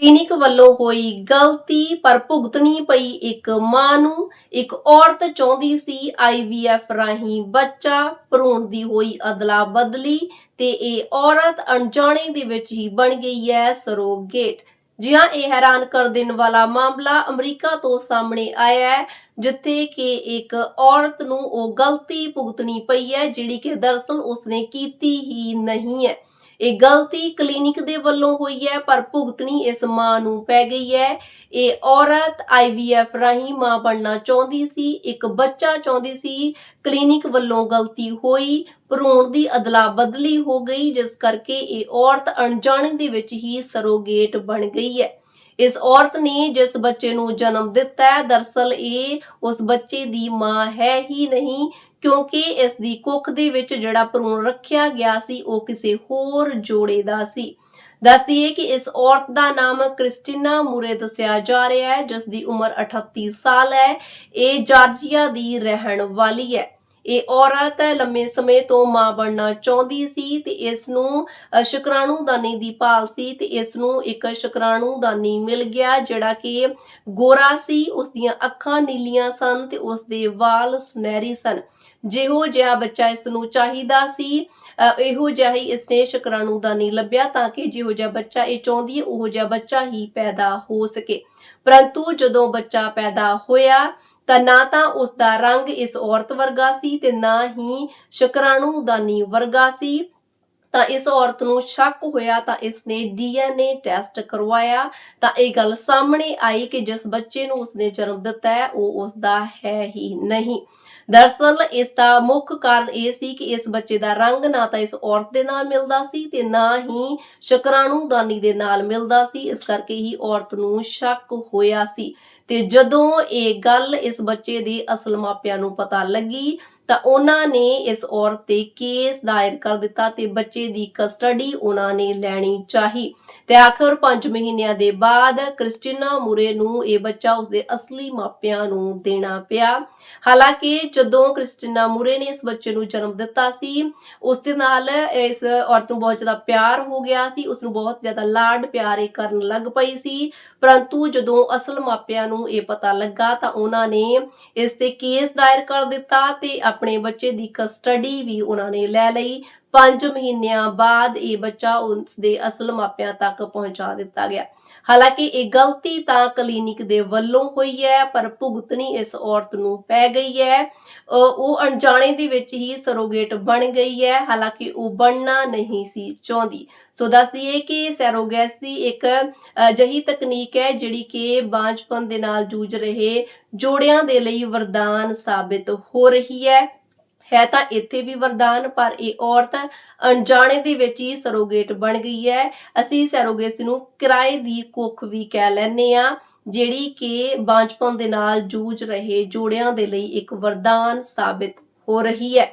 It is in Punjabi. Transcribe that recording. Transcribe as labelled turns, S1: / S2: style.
S1: ਕਲੀਨਿਕ ਵੱਲੋਂ ਹੋਈ ਗਲਤੀ ਪਰ ਭੁਗਤਣੀ ਪਈ ਇੱਕ ਮਾਂ ਨੂੰ। ਇੱਕ ਔਰਤ ਚਾਹੁੰਦੀ ਸੀ ਆਈਵੀਐਫ ਰਾਹੀਂ ਬੱਚਾ ਭਰੂਣ ਦੀ ਹੋਈ ਅਦਲਾ ਬਦਲੀ ਤੇ ਇਹ ਔਰਤ ਅਣਜਾਣੇ ਦੇ ਵਿੱਚ ਹੀ ਬਣ ਗਈ ਹੈ ਸਰੋਗੇਟ। ਜੀ ਹਾਂ ਇਹ ਹੈਰਾਨ ਕਰ ਦੇਣ ਵਾਲਾ ਮਾਮਲਾ ਅਮਰੀਕਾ ਤੋਂ ਸਾਹਮਣੇ ਆਇਆ ਹੈ, ਜਿੱਥੇ ਕਿ ਇੱਕ ਔਰਤ ਨੂੰ ਉਹ ਗਲਤੀ ਭੁਗਤਣੀ ਪਈ ਹੈ, ਜਿਹੜੀ ਕਿ ਦਰਅਸਲ ਉਸਨੇ ਕੀਤੀ ਹੀ ਨਹੀਂ ਹੈ। ਇਹ ਗਲਤੀ ਕਲੀਨਿਕ ਦੇ ਵੱਲੋਂ ਹੋਈ ਹੈ, ਪਰ ਭੁਗਤਣੀ ਇਸ ਮਾਂ ਨੂੰ ਪੈ ਗਈ ਹੈ। ਇਹ ਔਰਤ ਆਈਵੀਐਫ ਰਾਹੀਂ ਮਾਂ ਬਣਨਾ ਚਾਹੁੰਦੀ ਸੀ, ਇੱਕ ਬੱਚਾ ਚਾਹੁੰਦੀ ਸੀ। ਕਲੀਨਿਕ ਵੱਲੋਂ ਗਲਤੀ ਹੋਈ, ਭਰੂਣ ਦੀ ਅਦਲਾ ਬਦਲੀ ਹੋ ਗਈ, ਜਿਸ ਕਰਕੇ ਇਹ ਔਰਤ ਅਣਜਾਣੇ ਦੇ ਵਿੱਚ ਹੀ ਸਰੋਗੇਟ ਬਣ ਗਈ ਹੈ। ਇਸ ਔਰਤ ਨੇ ਜਿਸ ਬੱਚੇ ਨੂੰ ਜਨਮ ਦਿੱਤਾ ਹੈ, ਦਰਸਲ ਇਹ ਉਸ ਬੱਚੇ ਦੀ ਮਾਂ ਹੈ ਹੀ ਨਹੀਂ, ਕਿਉਂਕਿ ਇਸ ਦੀ ਕੁੱਖ ਦੇ ਵਿੱਚ ਜਿਹੜਾ ਭਰੂਣ ਰੱਖਿਆ ਗਿਆ ਸੀ, ਉਹ ਕਿਸੇ ਹੋਰ ਜੋੜੇ ਦਾ ਸੀ। ਦੱਸਦੀ ਹੈ ਕਿ ਇਸ ਔਰਤ ਦਾ ਨਾਮ ਕ੍ਰਿਸਟੀਨਾ ਮੂਰੇ ਦੱਸਿਆ ਜਾ ਰਿਹਾ ਹੈ, ਜਿਸ ਦੀ ਉਮਰ 38 ਸਾਲ ਹੈ, ਇਹ ਜਾਰਜੀਆ ਦੀ ਰਹਿਣ ਵਾਲੀ ਹੈ। ਇਹ ਔਰਤ ਲੰਮੇ ਸਮੇਂ ਤੋਂ ਮਾਂ ਬਣਨਾ ਚਾਹੁੰਦੀ ਸੀ ਤੇ ਇਸ ਨੂੰ ਸ਼ੁਕਰਾਣੂ ਦਾਨੀ ਦੀ ਭਾਲ ਸੀ ਤੇ ਇਸ ਨੂੰ ਇੱਕ ਸ਼ੁਕਰਾਣੂ ਦਾਨੀ ਮਿਲ ਗਿਆ ਜਿਹੜਾ ਕਿ ਗੋਰਾ ਸੀ। ਉਸ ਦੀਆਂ ਅੱਖਾਂ ਨੀਲੀਆਂ ਸਨ ਤੇ ਉਸ ਦੇ ਵਾਲ ਸੁਨਹਿਰੀ ਸਨ। ਜਿਹੋ ਜਿਹਾ ਬੱਚਾ ਇਸ ਨੂੰ ਚਾਹੀਦਾ ਸੀ ਇਹੋ ਜਿਹਾ ਹੀ ਇਸਨੇ ਸ਼ੁਕਰਾਣੂ ਦਾਨੀ ਲੱਭਿਆ ਤਾਂ ਕਿ ਜਿਹੋ ਜਿਹਾ ਬੱਚਾ ਇਹ ਚਾਹੁੰਦੀ ਹੈ, ਉਹ ਜਿਹਾ ਬੱਚਾ ਹੀ ਪੈਦਾ ਹੋ ਸਕੇ। ਪਰੰਤੂ ਜਦੋਂ ਬੱਚਾ ਪੈਦਾ ਹੋਇਆ ਤਾਂ ਨਾ ਤਾਂ ਉਸ ਦਾ ਰੰਗ ਇਸ ਔਰਤ ਵਰਗਾ ਸੀ ਤੇ ਨਾ ਹੀ ਸ਼ੁਕਰਾਣੂ ਦਾਨੀ ਵਰਗਾ ਸੀ। ਤਾਂ ਇਸ ਔਰਤ ਨੂੰ ਸ਼ੱਕ ਹੋਇਆ ਤਾਂ ਇਸਨੇ ਡੀਐਨਏ ਟੈਸਟ ਕਰਵਾਇਆ। ਤਾਂ ਇਹ ਗੱਲ ਸਾਹਮਣੇ ਆਈ ਕਿ ਜਿਸ ਬੱਚੇ ਨੂੰ ਉਸਨੇ ਜਨਮ ਦਿੱਤਾ ਹੈ, ਉਹ ਉਸ ਹੈ ਹੀ ਨਹੀਂ। ਦਰਅਸਲ ਇਸ ਦਾ ਮੁੱਖ ਕਾਰਨ ਇਹ ਸੀ ਕਿ ਇਸ ਬੱਚੇ ਦਾ ਰੰਗ ਨਾ ਤਾਂ ਇਸ ਔਰਤ ਦੇ ਨਾਲ ਮਿਲਦਾ ਸੀ ਤੇ ਨਾ ਹੀ ਸ਼ੁਕਰਾਣੂ ਦਾਨੀ ਦੇ ਨਾਲ ਮਿਲਦਾ ਸੀ। ਇਸ ਕਰਕੇ ਹੀ ਔਰਤ ਨੂੰ ਸ਼ੱਕ ਹੋਇਆ ਸੀ। ਤੇ ਜਦੋਂ ਇਹ ਗੱਲ ਇਸ ਬੱਚੇ ਦੇ ਅਸਲ ਮਾਪਿਆਂ ਨੂੰ ਪਤਾ ਲੱਗੀ ਤਾਂ ਉਹਨਾਂ ਨੇ ਇਸ ਔਰਤ ਤੇ ਕੇਸ ਦਾਇਰ ਕਰ ਦਿੱਤਾ ਤੇ ਬੱਚੇ ਦੀ ਕਸਟਡੀ ਉਹਨਾਂ ਨੇ ਲੈਣੀ ਚਾਹੀ। ਤੇ ਆਖਰ 5 ਮਹੀਨਿਆਂ ਦੇ ਬਾਅਦ ਕ੍ਰਿਸਟੀਨਾ ਮੁਰੇ ਨੂੰ ਇਹ ਬੱਚਾ ਉਸਦੇ ਅਸਲੀ ਮਾਪਿਆਂ ਨੂੰ ਦੇਣਾ ਪਿਆ। ਹਾਲਾਂਕਿ ਜਦੋਂ ਕ੍ਰਿਸਟੀਨਾ ਮੁਰੇ ਨੇ ਇਸ ਬੱਚੇ ਨੂੰ ਜਨਮ ਦਿੱਤਾ ਸੀ, ਉਸ ਦੇ ਨਾਲ ਇਸ ਔਰਤ ਨੂੰ ਬਹੁਤ ਜ਼ਿਆਦਾ ਪਿਆਰ ਹੋ ਗਿਆ ਸੀ, ਉਸ ਨੂੰ ਬਹੁਤ ਜ਼ਿਆਦਾ ਲਾਡ ਪਿਆਰੇ ਕਰਨ ਲੱਗ ਪਈ ਸੀ। ਪਰੰਤੂ ਜਦੋਂ ਅਸਲ ਮਾਪਿਆਂ ਨੂੰ ਇਹ ਪਤਾ ਲੱਗਾ ਤਾਂ ਉਹਨਾਂ ਨੇ ਇਸ ਤੇ ਕੇਸ ਦਾਇਰ ਕਰ ਦਿੱਤਾ ਤੇ ਆਪਣੇ ਬੱਚੇ ਦੀ ਕਸਟਡੀ ਵੀ ਉਹਨਾਂ ਨੇ ਲੈ ਲਈ। 5 ਮਹੀਨਿਆਂ ਬਾਅਦ ਇਹ ਬੱਚਾ ਉਸ ਦੇ ਅਸਲ ਮਾਪਿਆਂ ਤੱਕ ਪਹੁੰਚਾ ਦਿੱਤਾ ਗਿਆ। ਹਾਲਾਂਕਿ ਇਹ ਗਲਤੀ ਤਾਂ ਕਲੀਨਿਕ ਦੇ ਵੱਲੋਂ ਹੋਈ ਹੈ, ਪਰ ਭੁਗਤਣੀ ਇਸ ਔਰਤ ਨੂੰ ਪੈ ਗਈ ਹੈ। ਉਹ ਅਣਜਾਣੇ ਦੇ ਵਿੱਚ ਹੀ ਸਰੋਗੇਟ ਬਣ ਗਈ ਹੈ, ਹਾਲਾਂਕਿ ਉਹ ਬਣਨਾ ਨਹੀਂ ਸੀ ਚਾਹੁੰਦੀ। ਸੋ ਦੱਸਦੀ ਹੈ ਕਿ ਸੈਰੋਗੇਸੀ ਇੱਕ ਅਜਿਹੀ ਤਕਨੀਕ ਹੈ ਜਿਹੜੀ ਕਿ ਬਾਂਝਪਨ ਦੇ ਨਾਲ ਜੂਝ ਰਹੇ ਜੋੜਿਆਂ ਦੇ ਲਈ ਵਰਦਾਨ ਸਾਬਿਤ ਹੋ ਰਹੀ ਹੈ। ਹੈ ਤਾਂ ਇੱਥੇ ਵੀ ਵਰਦਾਨ, ਪਰ ਇਹ ਔਰਤ ਅਣਜਾਣੇ ਦੇ ਵਿੱਚ ਹੀ ਸਰੋਗੇਟ ਬਣ ਗਈ ਹੈ। ਅਸੀਂ ਸਰੋਗੇਸੀ ਨੂੰ ਕਿਰਾਏ ਦੀ ਕੁੱਖ ਵੀ ਕਹਿ ਲੈਂਦੇ ਆ ਜਿਹੜੀ ਕਿ ਬਾਂਝਪਨ ਦੇ ਨਾਲ ਜੂਝ ਰਹੇ ਜੋੜਿਆਂ ਦੇ ਲਈ ਇੱਕ ਵਰਦਾਨ ਸਾਬਿਤ ਹੋ ਰਹੀ ਹੈ।